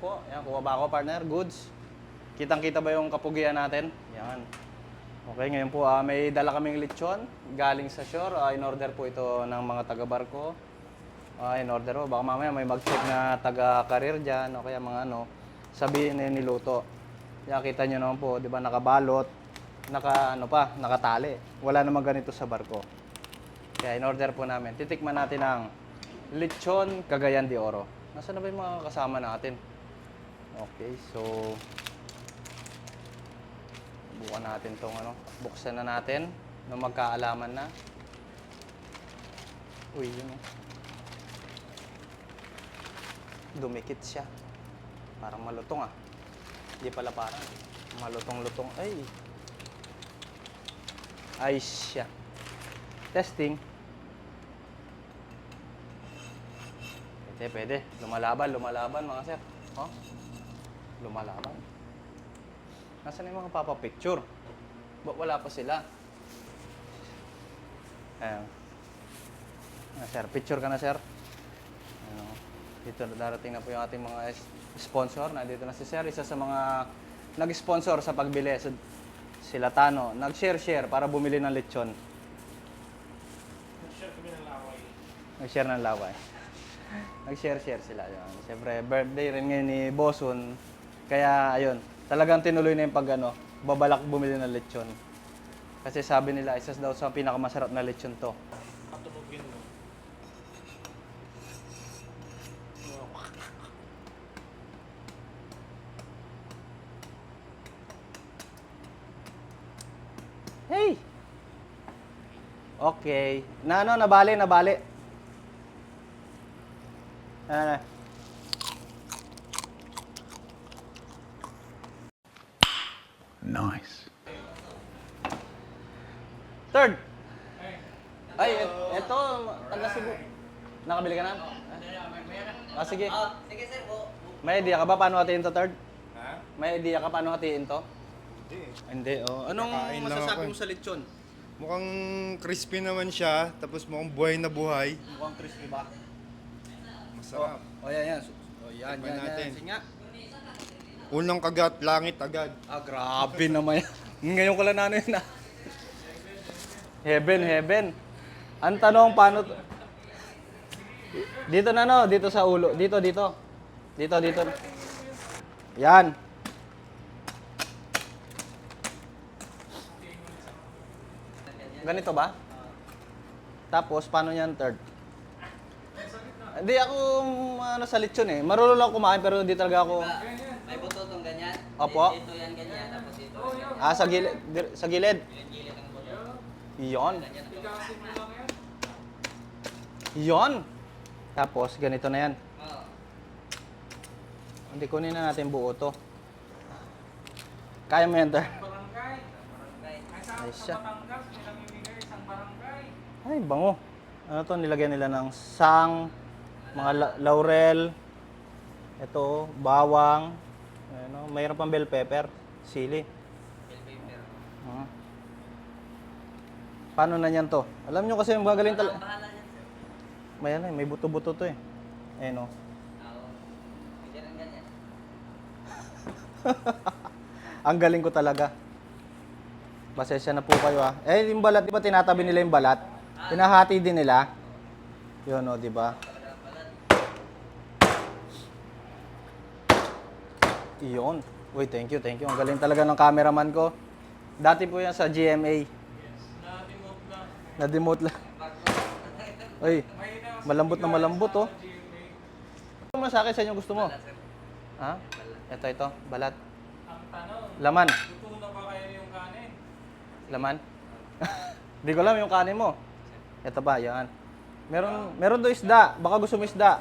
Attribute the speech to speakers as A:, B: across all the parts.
A: po. Yan, kuha ba ako partner? Goods. Kitang-kita ba yung kapugian natin? Yan. Okay, ngayon po ah, may dala kaming lechon galing sa shore. Ah, in order po ito ng mga taga-barko. Ah, in order po. Baka mamaya may mag-check na taga-career dyan o kaya mga ano, sabihin na yun niluto. Yan, kita nyo naman po, di ba, nakabalot, naka, ano pa, nakatali. Wala namang ganito sa barko. Kaya in order po namin. Titikman natin ang lechon Cagayan de Oro. Nasaan na ba yung mga kasama natin? Okay, so bukan natin tong ano, buksan na natin nung magkaalaman na. Uy, yun oh. Dumikit siya. Parang malutong ah. Hindi pala parang. Malutong-lutong. Ay. Ay siya. Testing. Pwede, pwede. Lumalaban, lumalaban mga sir. Oh. Lumalaban. Nasaan yung mga papapicture? Ba, wala pa sila. Ayan. Ah, sir, picture ka na, sir. Ano, dito na darating na po yung ating mga sponsor. Nandito na si Sir, isa sa mga nag-sponsor sa pagbili. So, sila Tano, nag-share-share para bumili ng lechon.
B: Nag-share kami ng laway.
A: Nag-share ng laway. Nag-share-share sila. Yun. Siyempre, birthday rin ngayon ni Bosun. Kaya, ayun, talagang tinuloy na yung pag ano, babalak bumili ng lechon. Kasi sabi nila, isa daw sa pinakamasarap na lechon to.
B: Patulugin mo.
A: Hey! Okay. Na ano, nabali, nabali. Ano na?
C: Nice.
A: Third! Ay, et- eto, taga Cebu. Nakabili ka na? Ah, sige.
D: Sige sir, bu.
A: May idea ka ba paano hatiin to, third?
B: Ha?
A: May idea ka paano hatiin to?
B: Hindi.
A: Hindi, oh. Anong
C: Kakain lang
A: masasabi
C: ako
A: mo
C: eh.
A: sa lechon?
C: Mukhang crispy naman siya, tapos mukhang buhay na buhay.
A: Mukhang crispy ba?
C: Masarap.
A: Oh, yan, yan. Oh, yan,
C: Tikman
A: yan, yan.
C: natin.
A: Sige nga.
C: Unang kagat, langit agad.
A: Ah, grabe naman yan. Ngayon ko lang na ano yun ah. Heaven, heaven. Ang tanong, paano... to- Dito na no, dito sa ulo. Dito, dito. Dito, dito. Yan. Ganito ba? Tapos, paano yan third? Hindi ako ano sa lechon eh. Marunong lang kumain pero hindi talaga ako...
D: May buto tong ganyan.
A: Opo.
D: Ito yan ganyan, tapos ito.
A: Ah, sa gilid. dir- Sa gilid.
D: Gilid ang buto.
A: Yon. Yon. Tapos, ganito na yan.
D: Oo.
A: Hindi kunin na natin buo to. Kaya mo yan, Ter.
B: Barangay. Ay
A: siya.
B: Batangas, may namimigay isang barangay.
A: Ay, bango. Ano to? Nilagyan nila ng sang, mga la- laurel, ito, bawang, ano, mayroon pang bell pepper, sili.
D: Bill paper.
A: Ah. Paano na yan to? Alam nyo kasi magaling
D: Bahala,
A: talaga. May ano eh, may buto-buto to eh. Ayun oh.
D: Ganyan ang
A: galing ko talaga. Pasensya na po kayo ah. Eh, yung balat, di ba tinatabi nila yung balat? Pinahati din nila. Yun o, di ba? Iyon. Uy, thank you, thank you. Ang galing talaga ng cameraman ko. Dati po yan sa GMA.
B: Na-demote na.
A: Na-demote lang. Uy, malambot na malambot oh. Ano mo sa akin sa inyo gusto mo? Ha? Ito, ito. Balat.
B: Ang tanong,
A: Laman.
B: luto na ba kaya yung kanin?
A: Laman? Hindi ko alam yung kanin mo. Ito ba, yan. Meron, meron doon isda. Baka gusto mo isda.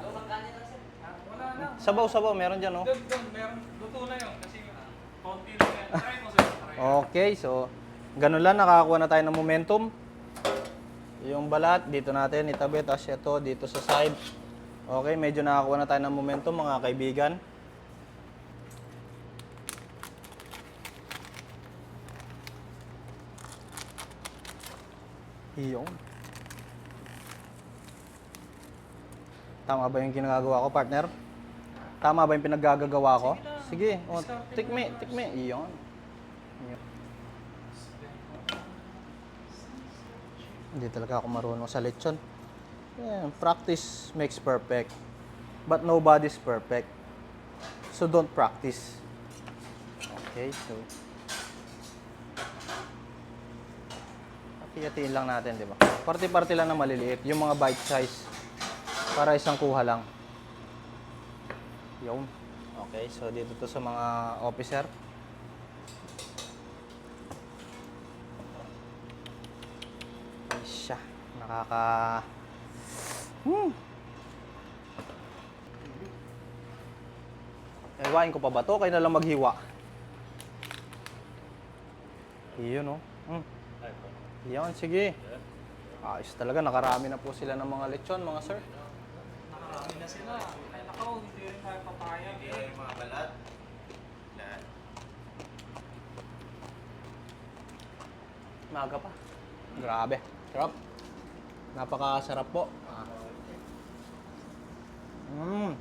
A: Sabaw, sabaw. Meron dyan, oh.
B: Doon, doon, meron, luto na yun. Kasi konti lang yan. Try mo sir, try.
A: Okay, so, ganun lang. Nakakuha na tayo ng momentum. Yung balat, dito natin itabi. Tapos ito, dito sa side. Okay, medyo nakakuha na tayo ng momentum, mga kaibigan. Iyon. Tama ba yung ginagawa ko, partner? Tama ba yung pinaggagawa ko?
B: Sige.
A: Sige, tikmi,
B: mo.
A: tikmi. Iyon. Hindi talaga ako marunong sa lechon. Yeah, practice makes perfect. But nobody's perfect. So don't practice. Okay, so Hati-hatiin lang natin, di ba? Party-party lang na maliliit. Yung mga bite size. Para isang kuha lang. Yun. Okay, so dito to sa mga officer. Ay siya. Nakaka... Hmm. Ewain ko pa ba to? Kayo na lang maghiwa. Iyon, oh. Hmm. Yan, sige. Ayos talaga, nakarami na po sila ng mga lechon, mga sir.
B: Nakarami na sila. Nakaw, hindi rin tayo papayag eh.
C: mga balat. Lahat.
A: Maga pa. Grabe. Sarap. Napakasarap po. Mmm.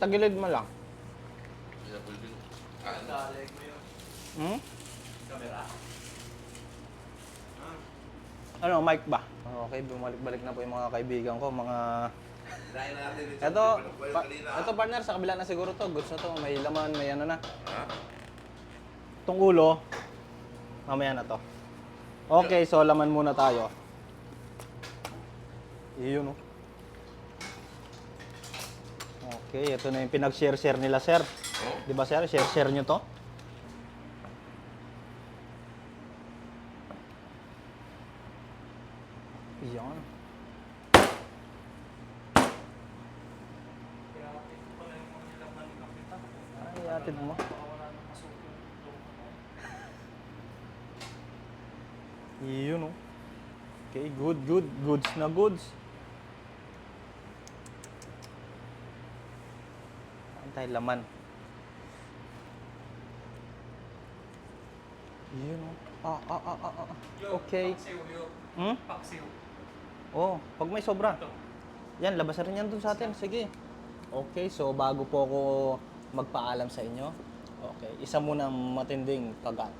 A: Tagilid mo lang. Hmm? Ano, mic ba? Okay, bumalik-balik na po yung mga kaibigan ko, mga... Ito, pa, ito partner, sa kabila na siguro to. Goods na to, may laman, may ano na. Itong ulo, mamaya na to. Okay, so laman muna tayo. Iyon oh. Okay, ito na yung pinag-share-share nila, sir. Di ba, sir? Share-share nyo to? Iyon.
B: Kaya ito pala yung mga nilaban ni Kapitan.
A: Ay, atid mo.
B: Masuko yung
A: Iyon oh. Okay, good, good. Goods na goods. Antay laman. Iyon oh. Ah, ah, ah, ah, ah. Okay. Hmm?
B: Paksiw.
A: Oh, pag may sobra. Yan, labas na rin yan dun sa atin. Sige. Okay, so bago po ako magpaalam sa inyo, okay, isa muna ang matinding kagat.